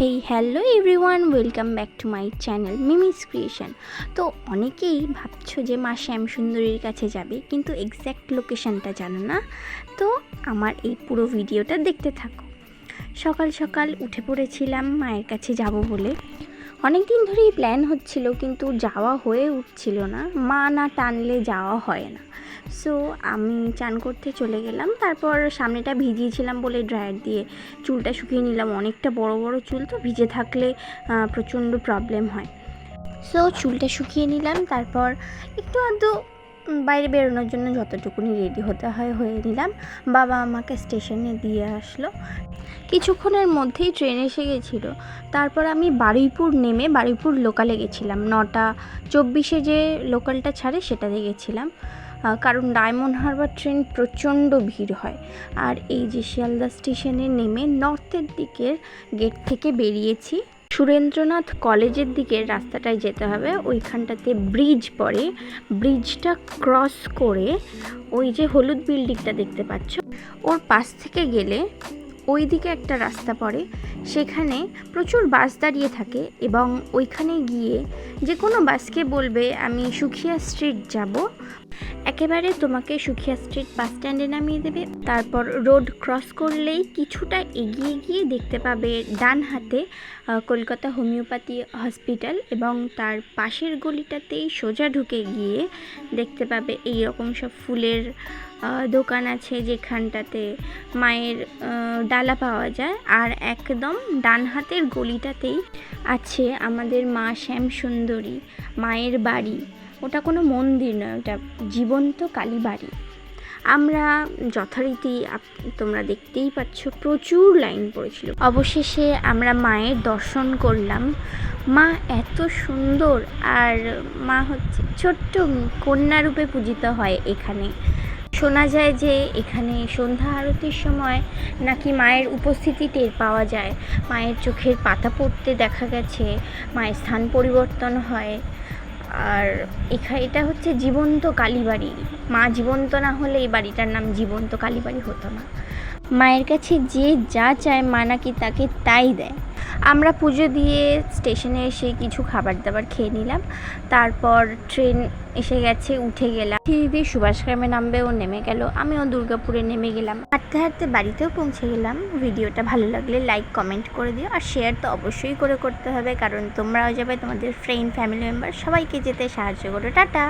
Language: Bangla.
Hey hello everyone welcome back to my channel Mimi's creation তো অনেকেই ভাবছ যে মা শ্যামসুন্দরীর কাছে যাবে, কিন্তু এক্স্যাক্ট লোকেশনটা জানো না? তো আমার এই পুরো ভিডিওটা দেখতে থাকো। সকাল সকাল উঠে পড়েছিলাম মায়ের কাছে যাব বলে। অনেক দিন ধরেই প্ল্যান হচ্ছিল, কিন্তু যাওয়া হয়ে উঠছিল না। মা না টানলে যাওয়া হয় না। সো আমি চান করতে চলে গেলাম। তারপর সামনেটা ভিজিয়েছিলাম বলে ড্রায়ার দিয়ে। চুলটা শুকিয়ে নিলাম, অনেকটা বড় বড় চুল তো ভিজে থাকলে প্রচণ্ড প্রবলেম হয়। সো চুলটা শুকিয়ে নিলাম, তারপর একটু আধটু বাইরে বেরোনোর জন্য যতটুকুনি রেডি হতে হয়, হয়ে নিলাম। বাবা আমাকে স্টেশনে দিয়ে আসলো। কিছুক্ষণের মধ্যেই ট্রেন এসে গেছিল। তারপর আমি বারুইপুর নেমে বারুইপুর লোকালে গেছিলাম। নটা চব্বিশে যে লোকালটা ছাড়ে, সেটাতে গেছিলাম। কারণ ডায়মন্ড হারবার ট্রেন প্রচণ্ড ভিড় হয়। আর এই যে শিয়ালদা স্টেশনে নেমে নর্থের দিকের গেট থেকে বেরিয়েছি। সুরেন্দ্রনাথ কলেজের দিকের রাস্তাটায় যেতে হবে। ওইখানটাতে ব্রিজ পড়ে। ব্রিজটা ক্রস করে ওই যে হলুদ বিল্ডিংটা দেখতে পাচ্ছ। ওর পাশ থেকে গেলে ওই দিকে একটা রাস্তা পড়ে। সেখানে প্রচুর বাস দাঁড়িয়ে থাকে এবং ওইখানে গিয়ে যে কোনো বাসকে বলবে, আমি সুখিয়া স্ট্রিট যাব। একেবারে তোমাকে সুখিয়া স্ট্রিট বাস স্ট্যান্ডে নামিয়ে দেবে। তারপর রোড ক্রস করলেই কিছুটা এগিয়ে গিয়ে দেখতে পাবে ডান হাতে কলকাতা হোমিওপ্যাথি হসপিটাল এবং তার পাশের গলিটাতেই সোজা ঢুকে গিয়ে দেখতে পাবে এই রকম সব ফুলের দোকান আছে যেখানটাতে মায়ের ডালা পাওয়া যায়। আর একদম ডান হাতের গলিটাতেই আছে আমাদের মা শ্যাম সুন্দরী মায়ের বাড়ি। ওটা কোনো মন্দির নয় ওটা জীবন্ত কালী বাড়ি। আমরা যথারীতি তোমরা দেখতেই পাচ্ছ প্রচুর লাইন পড়েছিল। অবশেষে আমরা মায়ের দর্শন করলাম। মা এত সুন্দর আর মা হচ্ছে ছোট্ট কন্যারূপে পূজিত হয় এখানে। শোনা যায় যে এখানে সন্ধ্যা আরতির সময় নাকি মায়ের উপস্থিতি টের পাওয়া যায়। মায়ের চোখের পাতা পড়তে দেখা গেছে, মায়ের স্থান পরিবর্তন হয়। আর এখা, এটা হচ্ছে জীবন্ত কালীবাড়ি। মা জীবন্ত না হলে এই বাড়িটার নাম জীবন্ত কালীবাড়ি হতো না। মায়ের কাছে যে যা চায় মা নাকি তাকে তাই দেয়। আমরা পুজো দিয়ে স্টেশনে এসে কিছু খাবার দাবার খেয়ে নিলাম। তারপর ট্রেন এসে গেছে, উঠে গেলাম। দিদি সুভাষগ্রামে নামবে, ও নেমে গেল। আমিও দুর্গাপুরে নেমে গেলাম। হাঁটতে হাঁটতে বাড়িতেও পৌঁছে গেলাম। ভিডিওটা ভালো লাগলে লাইক কমেন্ট করে দিও। আর শেয়ার তো অবশ্যই করে করতে হবে, কারণ তোমরাও যাবে তোমাদের ফ্রেন্ড ফ্যামিলি মেম্বার সবাইকে যেতে সাহায্য করো। টাটা!